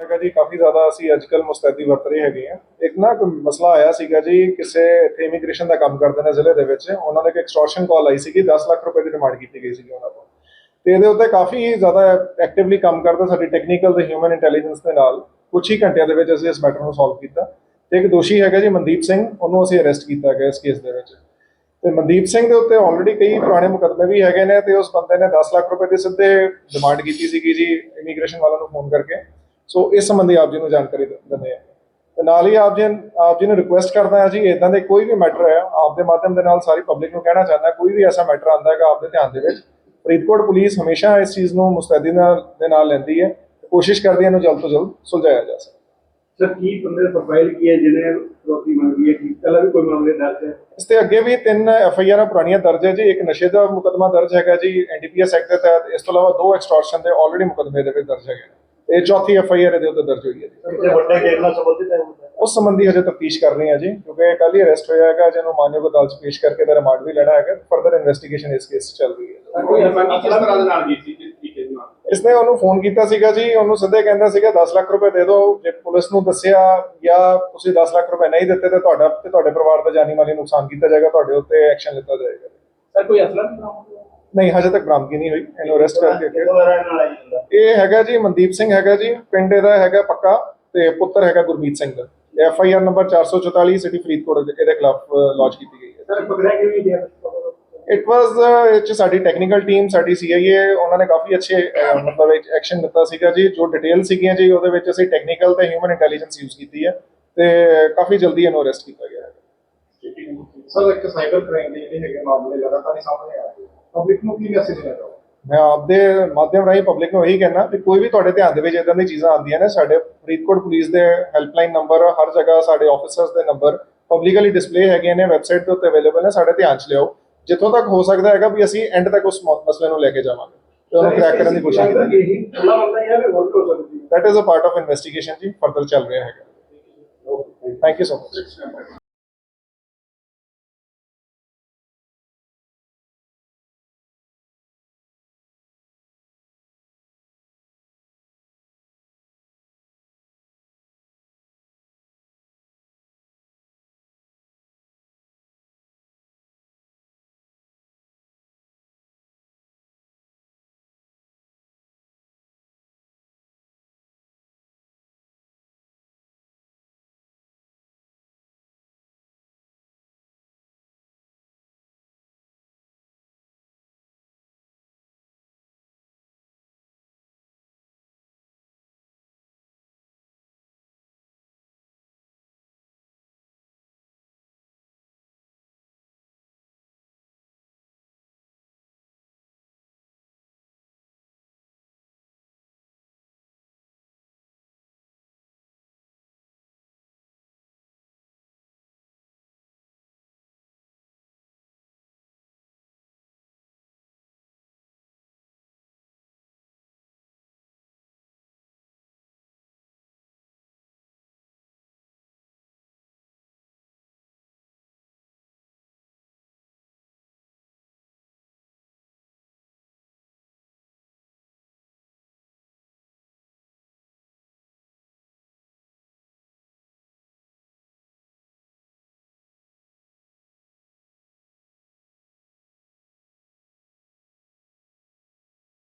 ਹੈਗਾ ਜੀ, ਕਾਫੀ ਜ਼ਿਆਦਾ ਅਸੀਂ ਅੱਜਕੱਲ ਮੁਸਤੈਦੀ ਵਰਤ ਰਹੇ ਹੈਗੇ ਆ ਇੱਕ ਨਾ ਕੋਈ ਮਸਲਾ ਆਇਆ ਸੀਗਾ ਜੀ, ਕਿਸੇ ਇੱਥੇ ਇਮੀਗ੍ਰੇਸ਼ਨ ਦਾ ਕੰਮ ਕਰਦੇ ਨੇ ਜ਼ਿਲ੍ਹੇ ਦੇ ਵਿੱਚ, ਉਹਨਾਂ ਦੇ ਇੱਕ ਐਕਸਟੋਰਸ਼ਨ ਕਾਲ ਆਈ ਸੀਗੀ 10 ਲੱਖ ਰੁਪਏ ਦੀ ਡਿਮਾਂਡ ਕੀਤੀ ਗਈ ਸੀਗੀ ਉਹਨਾਂ ਤੋਂ ਤੇ ਇਹਦੇ ਉੱਤੇ ਕਾਫੀ ਜ਼ਿਆਦਾ ਐਕਟਿਵਲੀ ਕੰਮ ਕਰਦਾ ਸਾਡੀ ਟੈਕਨੀਕਲ ਤੇ ਹਿਊਮਨ ਇੰਟੈਲੀਜੈਂਸ ਦੇ ਨਾਲ। ਕੁਝ ਹੀ ਘੰਟਿਆਂ ਦੇ ਵਿੱਚ ਅਸੀਂ ਇਸ ਮੈਟਰ ਨੂੰ ਸੋਲਵ ਕੀਤਾ। ਤੇ ਇੱਕ ਦੋਸ਼ੀ ਹੈਗਾ ਜੀ, ਮਨਦੀਪ ਸਿੰਘ, ਉਹਨੂੰ ਅਸੀਂ ਅਰੈਸਟ ਕੀਤਾ ਗਿਆ ਇਸ ਕੇਸ ਦੇ ਵਿੱਚ। ਤੇ ਮਨਦੀਪ ਸਿੰਘ ਦੇ ਉੱਤੇ ਆਲਰੇਡੀ ਕਈ ਪੁਰਾਣੇ ਮੁਕੱਦਮੇ ਵੀ ਹੈਗੇ ਨੇ ਤੇ ਉਸ ਬੰਦੇ ਨੇ 10 ਲੱਖ ਰੁਪਏ ਦੀ ਸਿੱਧੇ ਡਿਮਾਂਡ ਕੀਤੀ ਸੀਗੀ ਜੀ ਇਮੀਗ੍ਰੇਸ਼ਨ ਵਾਲਿਆਂ ਨੂੰ ਫੋਨ ਕਰਕੇ। ਸੋ ਇਸ ਸੰਬੰਧੀ ਆਪ ਜੀ ਨੂੰ ਜਾਣਕਾਰੀ ਦਿੰਦੇ ਆ ਤੇ ਨਾਲ ਹੀ ਆਪ ਜੀ ਆਪ ਜੀ ਨੂੰ ਰਿਕੁਐਸਟ ਕਰਦਾ ਹਾਂ ਜੀ ਇਦਾਂ ਦੇ ਕੋਈ ਵੀ ਮੈਟਰ ਹੈ ਆਪ ਦੇ ਮਾਧਿਅਮ ਦੇ ਨਾਲ ਸਾਰੀ ਪਬਲਿਕ ਨੂੰ ਕਹਿਣਾ ਚਾਹੁੰਦਾ ਕੋਈ ਵੀ ਐਸਾ ਮੈਟਰ ਆਂਦਾ ਹੈਗਾ ਆਪ ਦੇ ਧਿਆਨ ਦੇ ਵਿੱਚ। ਫਰੀਦਕੋਟ ਪੁਲਿਸ ਹਮੇਸ਼ਾ ਇਸ ਚੀਜ਼ ਨੂੰ ਮੁਸਤੈਦੀ ਨਾਲ ਦੇ ਨਾਲ ਲੈਂਦੀ ਹੈ। ਤੇ ਕੋਸ਼ਿਸ਼ ਕਰਦੀ ਹੈ ਇਹਨੂੰ ਜਲਦ ਤੋਂ ਜਲਦ ਸੁਲਝਾਇਆ ਜਾ ਸਕੇ। ਸਰ ਕੀ ਬੰਦੇ ਪ੍ਰੋਫਾਈਲ ਕੀ ਹੈ ਜਿਹਨੇ ਰੋਟੀ ਮੰਗੀ ਹੈ? ਕਿ ਪਹਿਲਾਂ ਵੀ ਕੋਈ ਮਾਮਲੇ ਦਰਜ ਹੈ? ਇਸ ਤੇ ਅੱਗੇ ਵੀ ਤਿੰਨ ਐਫ ਆਈ ਆਰਾਂ ਪੁਰਾਣੀਆਂ ਦਰਜ ਹੈ ਜੀ। ਇੱਕ ਨਸ਼ੇ ਦਾ ਮੁਕੱਦਮਾ ਦਰਜ ਹੈਗਾ ਜੀ ਐਨਡੀਪੀਐਸ ਐਕਟ ਦੇ ਤਹਿਤ। ਇਸ ਤੋਂ ਇਲਾਵਾ ਦੋ ਐਕਸਟੋਰਸ਼ਨ ਦੇ ਆਲਰੇਡੀ ਮੁਕੱਦਮੇ ਦੇ ਵਿੱਚ ਦਰਜ ਹੈਗੇ ਇਹ ਚੌਥੀ ਐਫ ਆਈ ਆਰ ਇਹਦੇ ਉੱਤੇ ਦਰਜ ਹੋਈ ਹੈ ਜੀ। ਵੱਡੇ ਕੇਸ ਨਾਲ ਸੰਬੰਧਿਤ ਹੈ ਉਸ ਸੰਬੰਧੀ ਹਜੇ ਤਫਤੀਸ਼ ਕਰ ਰਹੇ ਹਾਂ ਜੀ ਕਿਉਂਕਿ ਕੱਲ ਹੀ ਅਰੈਸਟ ਹੋਇਆ ਹੈਗਾ ਜਿਹਨੂੰ ਮਾਨਯੋਗ ਅਦਾਲਤ 'ਚ ਪੇਸ਼ ਕਰਕੇ ਦਾ ਰਿਮਾਂਡ ਵੀ ਲੈਣਾ ਹੈਗਾ ਫਰਦਰ ਇਨਵੈਸਟੀਗੇਸ਼ਨ ਇਸ ਕੇਸ ਚੱਲ ਰਹੀ ਹੈ। ਕੋਈ ਅਸਾਨੀ ਕਿਸ ਤਰ੍ਹਾਂ ਦੇ ਨਾਲ ਕੀਤੀ ਜਿਸ ਤਰੀਕੇ ਨਾਲ? ਇਸਨੇ ਉਹਨੂੰ ਫੋਨ ਕੀਤਾ ਸੀਗਾ ਜੀ ਉਹਨੂੰ ਸਿੱਧੇ ਕਹਿੰਦਾ ਸੀਗਾ 10 ਲੱਖ ਰੁਪਏ ਦੇ ਦਿਓ ਜੇ ਪੁਲਿਸ ਨੂੰ ਦੱਸਿਆ ਜਾਂ ਤੁਸੀਂ 10 ਲੱਖ ਰੁਪਏ ਨਹੀਂ ਦਿੱਤੇ ਤਾਂ ਤੁਹਾਡਾ ਤੇ ਤੁਹਾਡੇ ਪਰਿਵਾਰ ਦਾ ਜਾਨੀ ਮਾਲੀ ਨੁਕਸਾਨ ਕੀਤਾ ਜਾਏਗਾ ਤੁਹਾਡੇ ਉੱਤੇ ਐਕਸ਼ਨ ਲਿੱਤਾ ਜਾਏਗਾ। ਸਰ ਕੋਈ ਅਸਲਾ ਨਹੀਂ ਨਹੀਂ ਹਜੇ ਤੱਕ ਬਰਾਮਦਗੀ ਨਹੀਂ ਹੋਈ। ਇਹਨੂੰ ਅਰੈਸਟ ਕਰਕੇ ਅੱਗੇ। ਇਹ ਹੈਗਾ ਜੀ ਮਨਦੀਪ ਸਿੰਘ ਹੈਗਾ ਜੀ। ਪਿੰਡ ਇਹਦਾ ਹੈਗਾ ਪੱਕਾ ਤੇ ਪੁੱਤਰ ਹੈਗਾ ਗੁਰਮੀਤ ਸਿੰਘ। ਦਾ F I R number 444 city Faridkot ਦੇ- ਇਹਦੇ ਖਿਲਾਫ ਲਾਂਚ ਕੀਤੀ ਗਈ ਹੈ। ਸਰ ਪਕੜਿਆ ਕਿਵੇਂ ਗਿਆ? ਇਟ ਵਾਸ ਇਹ ਸਾਡੀ ਟੈਕਨੀਕਲ ਟੀਮ ਸਾਡੀ ਸੀਆਈਏ ਉਹਨਾਂ ਨੇ ਕਾਫੀ ਅੱਛੇ ਮਤਲਬ ਐਕਸ਼ਨ ਦਿੱਤਾ ਸੀਗਾ ਜੀ। ਜੋ ਡਿਟੇਲ ਸੀਗੀਆਂ ਜੀ ਉਹਦੇ ਵਿੱਚ ਅਸੀਂ ਟੈਕਨੀਕਲ ਤੇ ਹਿਊਮਨ ਇੰਟੈਲੀਜੈਂਸ ਯੂਜ਼ ਕੀਤੀ ਹੈ ਤੇ ਕਾਫੀ ਜਲਦੀ ਇਹਨੂੰ ਅਰੈਸਟ ਕੀਤਾ ਗਿਆ ਹੈ। ਸਰ ਇੱਕ ਸਾਈਬਰ ਕ੍ਰਾਈਮ ਦੇ ਜਿਹੜੇ ਹੈਗੇ ਮਾਮਲੇ ਲਗਾਤਾਰ ਸਾਹਮਣੇ ਆ ਰਹੇ ਪਬਲਿਕ ਨੂੰ ਕੀ ਮੈਸੇਜ ਦੇਣਾ ਚਾਹੋ ਮੈਂ ਆਪਦੇ ਮਾਧਿਅਮ ਰਾਹੀਂ ਪਬਲਿਕ ਨੂੰ ਇਹੀ ਕਹਿਣਾ ਕਿ ਕੋਈ ਵੀ ਤੁਹਾਡੇ ਧਿਆਨ ਦੇ ਵਿੱਚ ਇਦਾਂ ਦੀ ਚੀਜ਼ਾਂ ਆਉਂਦੀਆਂ ਨੇ ਸਾਡੇ ਫਰੀਦਕੋਟ ਪੁਲਿਸ ਦੇ ਹੈਲਪਲਾਈਨ ਨੰਬਰ ਹਰ ਜਗ੍ਹਾ ਸਾਡੇ ਆਫੀਸਰਸ ਦੇ ਨੰਬਰ ਪਬਲਿਕਲੀ ਡਿਸਪਲੇ ਹੈਗੇ ਨੇ ਵੈਬਸਾਈਟ ਦੇ ਉੱਤੇ ਅਵੇਲੇਬਲ ਨੇ ਸਾਡੇ ਧਿਆਨ 'ਚ ਲਿਆਓ। ਜਿੱਥੋਂ ਤੱਕ ਹੋ ਸਕਦਾ ਹੈਗਾ ਵੀ ਅਸੀਂ ਐਂਡ ਤੱਕ ਉਸ ਮਸਲੇ ਨੂੰ ਲੈ ਕੇ ਜਾਵਾਂਗੇ। ਤੇ ਉਹਨੂੰ ਕ੍ਰੈਕ ਕਰਨ ਦੀ ਕੋਸ਼ਿਸ਼ ਕਰਾਂਗੇ। ਇਹੀ ਖੁੱਲਾ ਬੰਦਾ ਜਾਂ ਹੋਰ ਵੀ ਹੋ ਸਕਦੀ ਹੈ। That is a part of investigation ਜੀ ਫਰਦਰ ਚੱਲ ਰਿਹਾ ਹੈਗਾ। Thank you so much